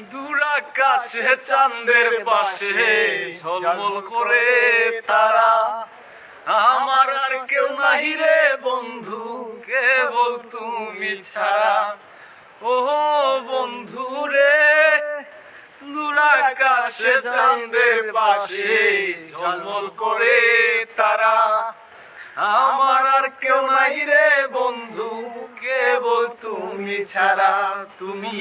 দূর চাঁদের পাশে ঝলমল করে তারা। আমার আর কেউ নাহি রে বন্ধু, কেবল তুমি ছাড়া। ও বন্ধু রে দূর আকাশে চাঁদের পাশে ঝলমল করে তারা। আমার আর কেউ নাই রে বন্ধু কেবল তুমি ছাড়া, তুমি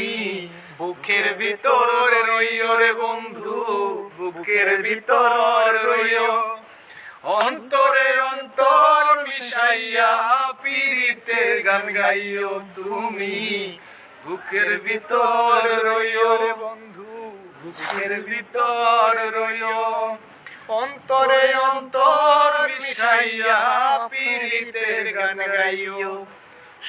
বুকের ভিতর রইও রে বন্ধু, বুকের ভিতর রইও। অন্তরে অন্তর মিশাইয়া পীড়িতের গান গাইও তুমি, বুকের ভিতর রইও রে বন্ধু, বুকের ভিতর রইও। অন্তরে অন্তর মিশাইয়া পীড়িতের গান গাইও।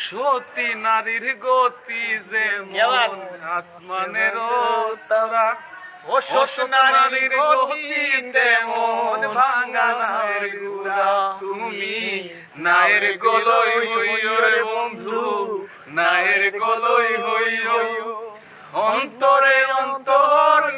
সতী নারীর গতি যে মন আসমানের তারা ও নারীর গতি তেমন ভাঙা নায়ের গুড়া। তুমি নায়ের গলই হইও রে বন্ধু নায়ের গলই হইও। অন্তরে অন্তর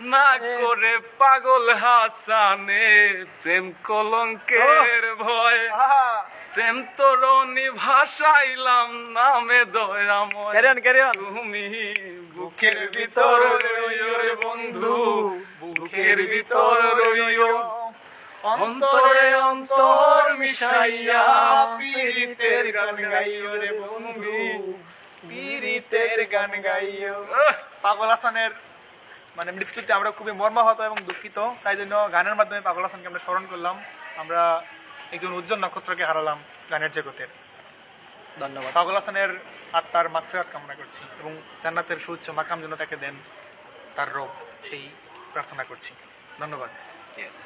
না করে পাগল হাসানে প্রেম কলঙ্কের ভয়। প্রেম তরণী ভাসাইলাম নামে দয়াময়। তুমি বুকের ভিতর রইও রে বন্ধু বুকের ভিতর রইও। অন্তরে অন্তর মিশাইয়া পীড়িতের গান গাইও রে বন্ধু পীড়িতের গান গাইও। পাগল হাসানের মানে মৃত্যুতে আমরা খুবই মর্মাহত এবং দুঃখিত। তাই জন্য গানের মাধ্যমে পাগল হাসানকে আমরা স্মরণ করলাম। আমরা একজন উজ্জ্বল নক্ষত্রকে হারালাম গানের জগতের। ধন্যবাদ। পাগল হাসানের আত্মার মাগফিরাত কামনা করছি এবং জান্নাতের সুচ্ছ মাকাম যেন তাকে দেন তার রোগ সেই প্রার্থনা করছি। ধন্যবাদ। Yes.